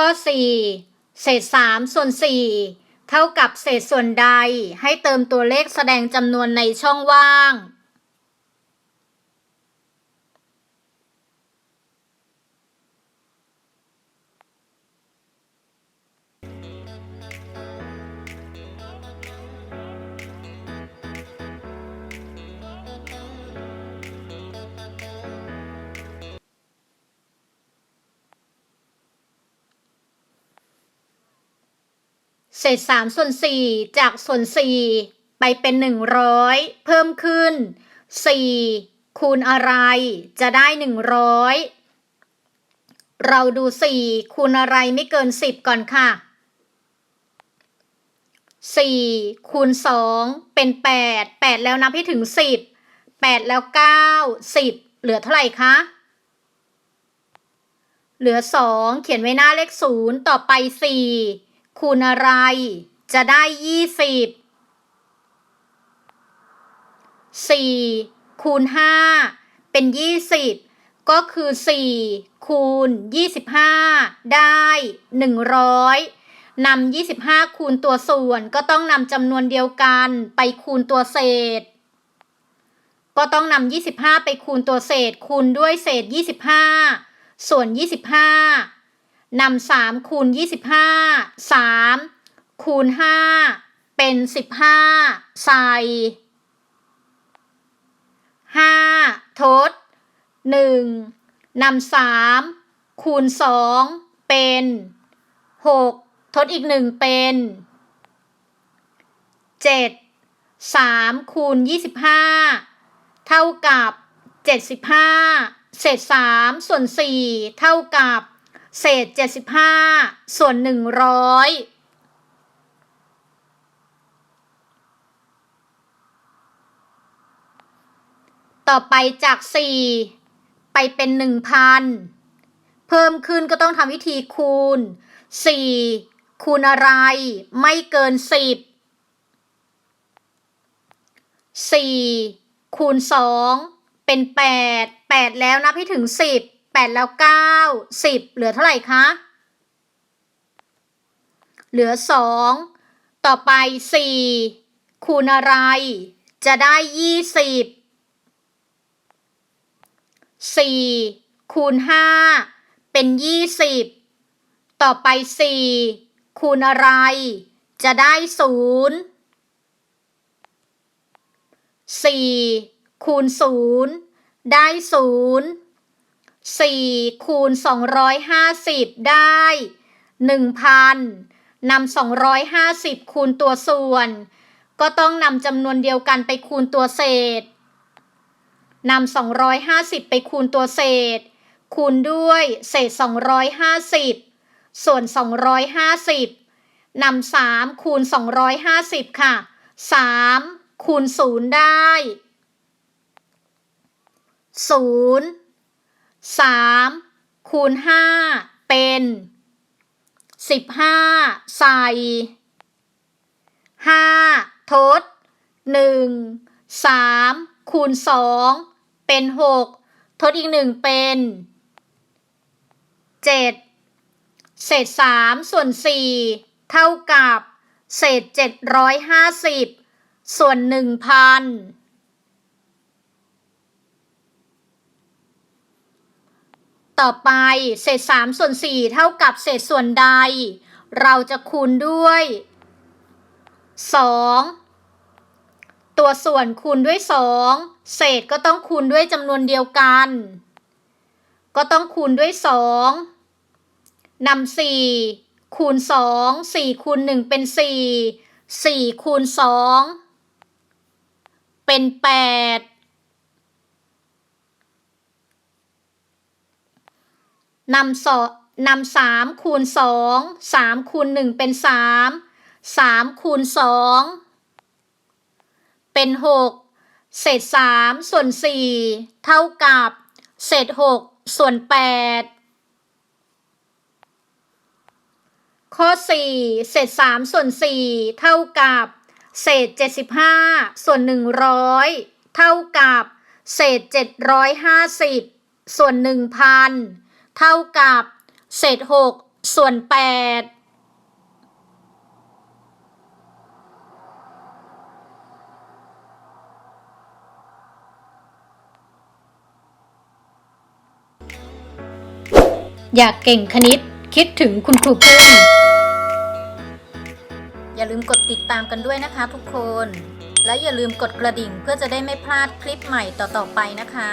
ข้อ 4 เศษ 3 ส่วน 4 เท่ากับเศษส่วนใด ให้เติมตัวเลขแสดงจำนวนในช่องว่าง เศษสามส่วนสี่จากส่วนสี่ไปเป็นหนึ่งร้อยเพิ่มขึ้นสี่คูณอะไรจะได้หนึ่งร้อยเราดูสี่คูณอะไรไม่เกินสิบก่อนค่ะสี่คูณสองเป็นแปดแปดแล้วนับให้ถึงสิบแปดแล้วเก้าสิบเหลือเท่าไหร่คะเหลือสองเขียนไว้หน้าเลขศูนย์ต่อไปสี่ คูณอะไร จะได้ยี่สิบสี่คูณห้าเป็นยี่สิบก็คือสี่คูณยี่สิบห้าได้หนึ่งร้อยนำยี่สิบห้าคูณตัวส่วนก็ต้องนำจำนวนเดียวกันไปคูณตัวเศษ ก็ต้องนำยี่สิบห้าไปคูณตัวเศษ คูณด้วยเศษยี่สิบห้าส่วนยี่สิบห้า นำสามคูณยี่สิบห้าสามคูณห้าเป็นสิบห้าใส่ห้าทดหนึ่งนำสามคูณสองเป็นหกทดอีกหนึ่งเป็นเจ็ดสามคูณยี่สิบห้าเท่ากับเจ็ดสิบห้าเศษสามส่วนสี่เท่ากับ เศษเจ็ดสิบห้าส่วนหนึ่งร้อยต่อไปจากสี่ไปเป็นหนึ่งพันเพิ่มขึ้นก็ต้องทำวิธีคูณสี่คูณอะไร ไม่เกินสิบสี่คูณสองเป็นแปดแปดแล้วนับให้ถึงสิ บแปดแล้วเก้าสิบเหลือเท่าไหร่คะ เหลือสองต่อไปสี่คูณอะไร จะได้ยี่สิบสี่คูณห้าเป็นยี่สิบต่อไปสี่คูณอะไร จะได้ศูนย์สี่คูณศูนย์ได้ศู นย์สี่คูณสองร้อยห้าสิบได้หนึ่งพันนำสองร้อยห้าสิบคูณตัวส่วน ก็ต้องนำจำนวนเดียวกันไปคูณตัวเศษนำสองร้อยห้าสิบไปคูณตัวเศษ คูณด้วยเศษสองร้อยห้าสิบส่วนสองร้อยห้าสิบนำสามคูณสองร้อยห้าสิบค่ะสามคูณศูนย์ได้ศูนย์ สามคูณห้าเป็นสิบห้าใส่ห้าทดหนึ่งสามคูณสองเป็นหกทดอีกหนึ่งเป็นเจ็ดเศษสามส่วนสี่เท่ากับ เศษเจ็ดร้อยห้าสิบส่วนหนึ่งพัน ต่อไปเศษ3ส่วน4เท่ากับเศษส่วนใด เราจะคูณด้วย 2 ตัวส่วนคูณด้วย 2 เศษก็ต้องคูณด้วยจำนวนเดียวกัน ก็ต้องคูณด้วย 2นำ4คูณ 2 4คูณ1เป็น 4 4คูณ 2 เป็น 8 นำสนำสามคูณสองสามคูณหนึ่งเป็นสามสามคูณสองเป็นหกเศษสามส่วนสี่เท่ากับ เศษหกส่วนแปดข้อสี่เศษสามส่วนสี่เท่ากับ เศษเจ็ดสิบห้าส่วนหนึ่งร้อยเท่ากับ เศษเจ็ดร้อยห้าสิบส่วนหนึ่งพัน เท่ากับเศษหกส่วนแปดอยากเก่งคณิตคิดถึงคุณครูพึ่งอย่าลืมกดติดตามกันด้วยนะคะทุกคน และอย่าลืมกดกระดิ่งเพื่อจะได้ไม่พลาดคลิปใหม่ต่อๆไปนะคะ